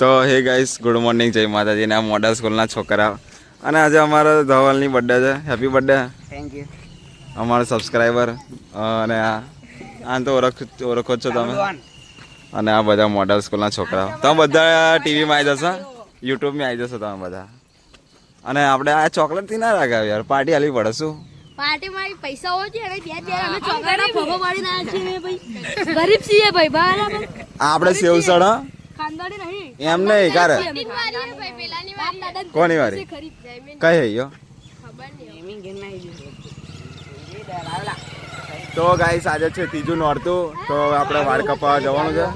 તો હે guys good morning જય માતાજી ને આ મોડલ સ્કૂલના છોકરા. અને આજે અમારા ધવલની બર્થડે છે. હેપી બર્થડે થેન્ક યુ અમારો સબસ્ક્રાઈબર અને આ આ તો ઓળખ ઓળખો જ છો તમે. અને આ બધા મોડલ સ્કૂલના છોકરાઓ. તમે બધા ટીવીમાં આવી જશો? યુટ્યુબમાં આવી જશો તમે બધા. અને આપણે આ ચોકલેટથી ના રાખાવ યાર. પાર્ટી હાલવી પડે શું? પાર્ટીમાં પૈસા હોય છે અને બે ચાર અમે ચોકલેટના ફોફો પાડીને આવ્યા છીએ ભાઈ. ગરીબ છીએ ભાઈ બરાબર આ આપણે સેવસળ હા ખાનદાની નહીં. એમ નહીં કારે કોની વારી ખરી? કઈ હૈ યો? તો ગાઈસ આજે છે ત્રીજું નોરતું. તો આપણે વાળ કપાવવા જવાનું છે.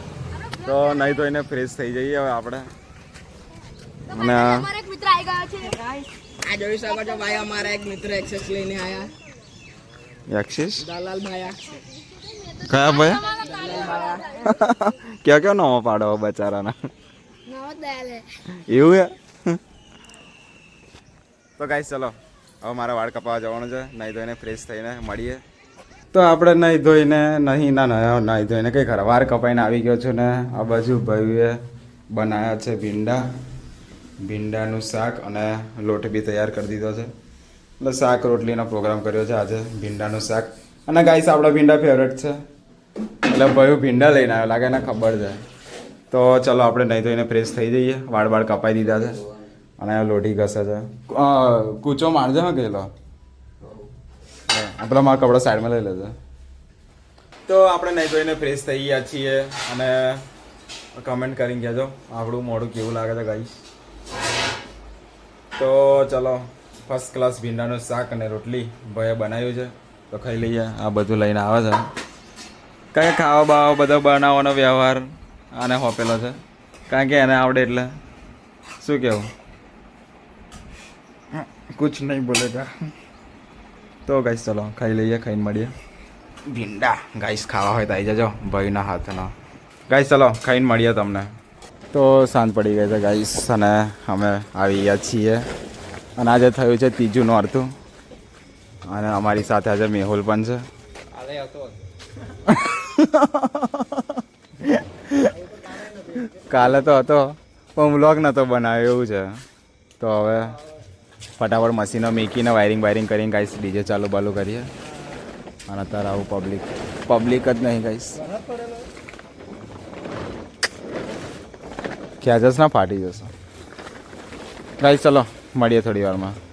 તો નહીં તો એને ફ્રેશ થઈ જઈએ હવે આપણે. અને અમારો એક મિત્ર આવી ગયો છે. આ જોઈ શકો છો ભાઈ અમારા એક મિત્ર એક્સેસ લઈને આયા. એક્સેસ દલાલ ભાયા કયા ભાઈ? ક્યાં ક્યાં નવો પાડો બચારાના. એવું હે? તો ગાઈસ ચલો. હવે મારે વાળ કપાવવા જવાનું છે. નહીં ધોઈને ફ્રેશ થઈને મળીએ. તો આપણે નહીં ધોઈને નહીં ના ના નહીં ધોઈને કંઈ ખરા? વાળ કપાઈને આવી ગયો છું ને આ બાજુ ભાઈએ બનાવ્યા છે ભીંડા. ભીંડાનું શાક અને લોટ બી તૈયાર કરી દીધો છે. એટલે શાક રોટલીનો પ્રોગ્રામ કર્યો છે આજે ભીંડાનું શાક. અને ગાઈસ આપણા ભીંડા ફેવરેટ છે. એટલે ભાઈ ભીંડા લઈને આવ્યો. લાગે ને ખબર છે. તો ચલો, આપણે નહીં ધોઈને ફ્રેશ થઈ જઈએ. વાળ વાળ કપાઈ દીધા છે. અને લોઢી ઘસે છે. કૂચો મારજે હા ગયેલો? પેલા મારા કપડા સાઈડમાં લઈ લેજો. તો આપણે નહીં ધોઈને ફ્રેશ થઈ ગયા છીએ. અને કમેન્ટ કરીને કહેજો, આપણું મોઢું કેવું લાગે છે ગાઈશ તો ચલો ફર્સ્ટ ક્લાસ ભીંડાનું શાક અને રોટલી ભાઈએ બનાવ્યું છે. તો ખાઈ લઈએ. આ બધું લઈને આવે છે. કઈ ખાવા બાવા બધો બનાવવાનો વ્યવહાર આને હોપેલો છે. કારણ કે એને આવડે એટલે. શું કહેવું કુછ નહીં બોલેગા. તો ગાઈસ ચલો ખાઈ લઈએ ખાઈને મળીએ. ભીંડા. ગાઈસ ખાવા હોય તો આવી જજો ભાઈના હાથનો. ગાઈસ ચલો ખાઈને મળીએ તમને. તો સાંજ પડી ગઈ છે ગાઈસ અને અમે આવી ગયા છીએ. અને આજે થયું છે ત્રીજું નોરતું અને અમારી સાથે આજે મેહુલ પણ છે. કાલે તો હતો, પણ બ્લોગ નહોતો બનાવ્યો, એવું છે. તો હવે ફટાફટ મશીનો મીકીને વાયરિંગ વાયરિંગ કરીને ગાઈશ ડીજે ચાલુ બાલુ કરીએ. અને અત્યારે આવું પબ્લિક પબ્લિક જ નહીં ગાઈશ જશ ના ફાટી જશે. ગાઈશ ચલો, મળીએ થોડી વારમાં.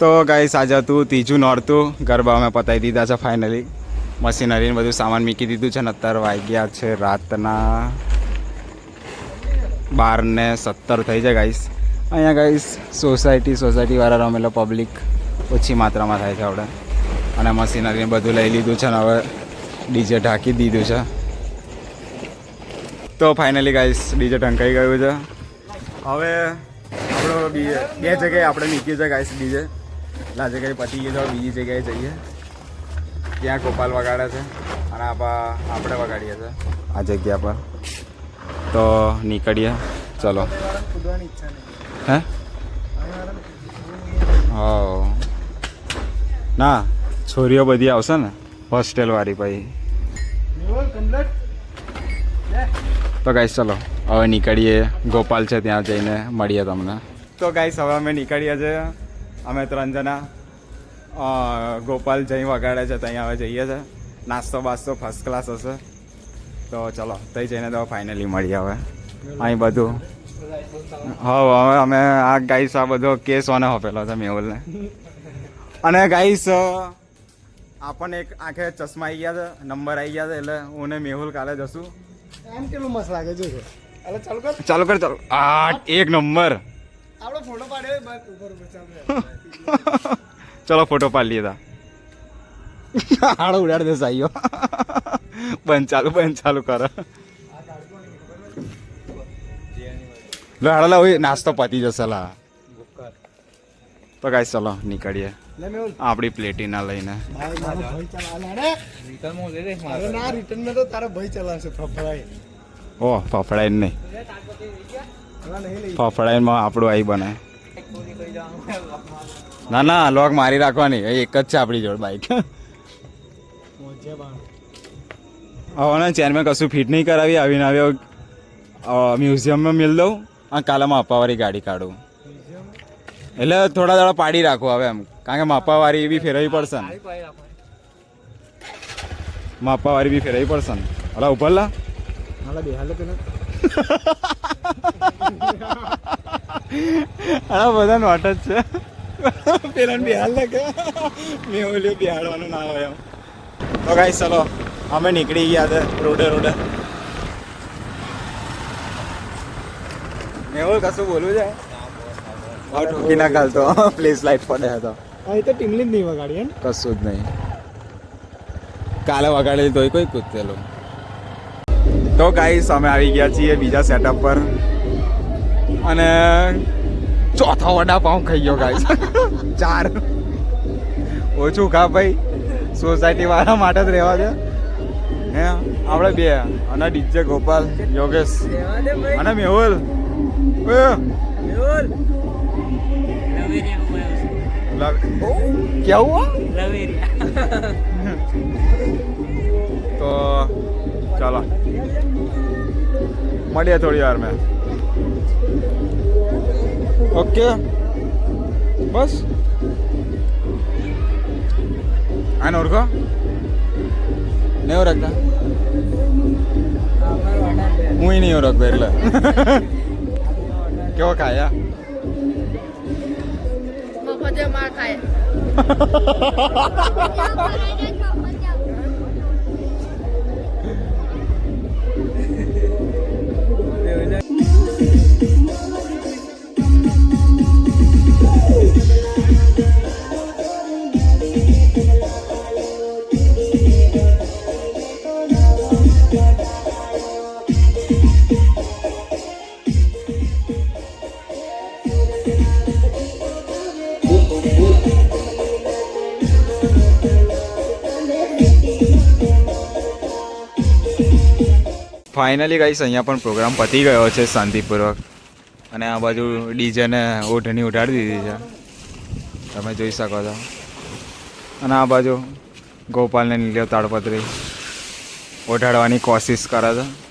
તો ગાઈસ આજે હતું ત્રીજું નોરતું. ગરબા અમે પતાવી દીધા છે ફાઇનલી મશીનરીને બધું સામાન મૂકી દીધું છે ને અત્યારે વાગ્યા છે રાતના બાર ને સત્તર થઈ છે ગાઈસ અહીંયા ગાઈસ સોસાયટી સોસાયટીવાળા રમેલો પબ્લિક ઓછી માત્રામાં થાય છે આપણે. અને મશીનરીને બધું લઈ લીધું છે ને હવે ડીજે ઢાંકી દીધું છે. તો ફાઇનલી ગાઈસ ડીજે ઢંકાઈ ગયું છે. હવે આપણો બી જગ્યાએ આપણે નીકળી છે ગાઈસ ડીજે. એટલે આ જગ્યાએ પતી ગયું છે બીજી જગ્યાએ જઈએ. ત્યાં ગોપાલ વગાડે છે અને આપા, આપણે વગાડીએ છીએ. આ જગ્યા પર. તો નીકળીએ. ચલો. હે? હા ના, છોરીઓ બધી આવશે ને, હોસ્ટેલવાળી પછી. તો ગાઈશ ચલો. હવે નીકળીએ. ગોપાલ છે ત્યાં જઈને મળીએ તમને. તો ગાઈશ હવે અમે નીકળીએ છીએ. અમે ત્રણ જણા ગોપાલ જઈ વગાડે છે ત્યાં હવે જઈએ છે. નાસ્તો બાસ્તો ફર્સ્ટ ક્લાસ હશે. તો ચલો ત્યાં જઈને તો ફાઇનલી મળીએ હવે. અહીં બધું. હવે હવે અમે આ ગાઈસ આ બધો કેસ ઓને હોપેલો છે મેહુલને. અને ગાઈસ આપણને એક આંખે ચશ્મા આવી ગયા છે નંબર આવી ગયા છે એટલે હું ને મેહુલ કાલે જશું. એમ કેટલું મસ્ત લાગે છે ચાલુ કર. ચાલુ કર ચાલુ. આ એક નંબર. આપણે ફોટો પાડ્યો બસ ઉપર ઉપર ચાલુ ચલો ફોટો પાડી લીધા. હાડો ઉડાડ દે સાઈઓ. બંધ ચાલુ બંધ ચાલુ કર. લો હાડો લા નાસ્તો પતી જશે લા. તો ગાઈસ ચલો નીકળીએ. લે મેં આપણી પ્લેટીના લઈને. ભાઈ મારો ભાઈ ચલાવે લે અરે ના રિટર્નમાં તો તારો ભાઈ ચલાવશે ફફડાઈ. ઓ ફફડાઈને નહીં. ફફડાઈમાં આપણું આઈ બને. ના ના લોક મારી રાખવાની. એક જ છે આપણી જોડે બાઈક મોજે ને હવે ચેરમેન કશું ફિટ નહીં કરાવી આવીને આવ્યો મ્યુઝિયમમાં મિલ દઉં અને કાલે માપાવાળી ગાડી કાઢું. એટલે થોડા દાડા પાડી રાખો હવે એમ. કારણ કે માપાવાળી બી ફેરવવી પડશે ને. માપાવાળી બી ફેરવવી પડશે ને. હલા ઉભરલા હાલા બે હાલે પેલા. આ બધા નોટ જ છે. પેલા બિહાર લાગે મેં ઓલ્યો બિહાડવાનું ના હોય એમ. તો કાંઈ ચલો અમે નીકળી ગયા છે રોડે રોડે. મેહુલ કશું બોલવું છે? હા ઠોકી ના ગાલતો પ્લીઝ લાઈટ પડે હતો હા એ તો ટીમલી જ નહીં વગાડી એમ કશું જ નહીં. કાલે વગાડેલી તોય કોઈ કૂદેલું તો ગાઈસ અમે આવી ગયા છીએ બીજા સેટઅપ પર. અને ચોથો વડાપાઉં ખાઈ ગયો ગાય ચાર. ઓછું ખા ભાઈ. સોસાયટી વાળા માટે જ રહેવા દે. હે આપણે બે. અને ડીજે ગોપાલ યોગેશ. અને મેહુલ. કેવું તો ચાલો. મળીએ થોડી વાર મેં. ઓકે. બસ. આને ઓળખો? નહીં ઓળખતા? હું નહીં ઓળખતો એટલે. કેવો ખાયા મફતે માર ખાય. ફાઇનલી ગાઈસ અહીંયા પણ પ્રોગ્રામ પતી ગયો છે શાંતિપૂર્વક. અને આ બાજુ ડીજેને ઓઢણી ઉઠાડી દીધી છે. તમે જોઈ શકો છો. અને આ બાજુ ગોપાલને નીલ્યો તાડપત્રી. ઓઢાડવાની કોશિશ કરે છે.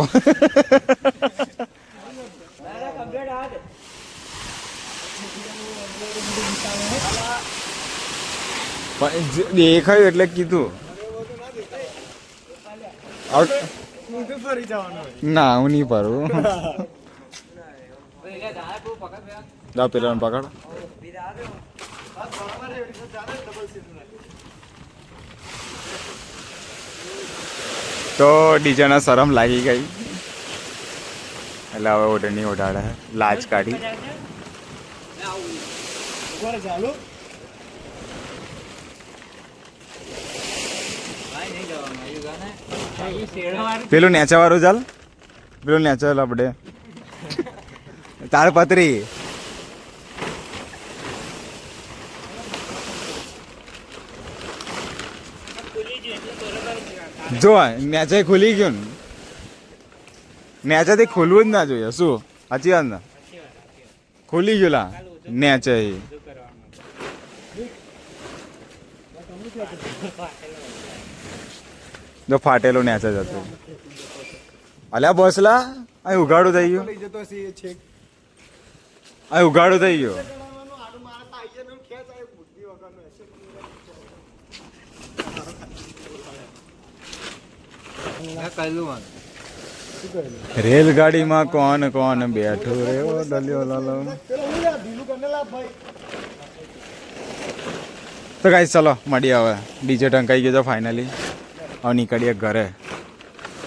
પણ દેખાયું એટલે કીધું. ફરી ના હું નહીં પાડું જા પેલા પકડ. તો ડીજેના શરમ લાગી ગઈ. એટલે હવે ઓઢણી ઓઢાડે. લાજ કાઢી. ઉપર ચાલુ પેલું નેચા વાળું ચાલ. પેલું નેચા આપણે. પતરી. જો નેચે ખુલી ગયું ને. નેચાથી ખુલવું જ ના જોઈએ. શું? સાચી વાત ના? ખુલી ગયું લા. નેચે જો ફાટેલું નેચે જતું. અલ્યા બસલા અહીં ઉઘાડું થઈ ગયું. અહીં ઉઘાડું થઈ ગયું. ને રેલગાડીમાં કોણ કોણ બેઠું રે? ડલ્યો લાલો પેલો હું યાર ઢીલું કરીને લા ભાઈ તો ગાઈસ ચલો મળીએ હવે. ડીજે ટંકાઈ ગયો છે ફાઇનલી હવે નીકળીએ ઘરે.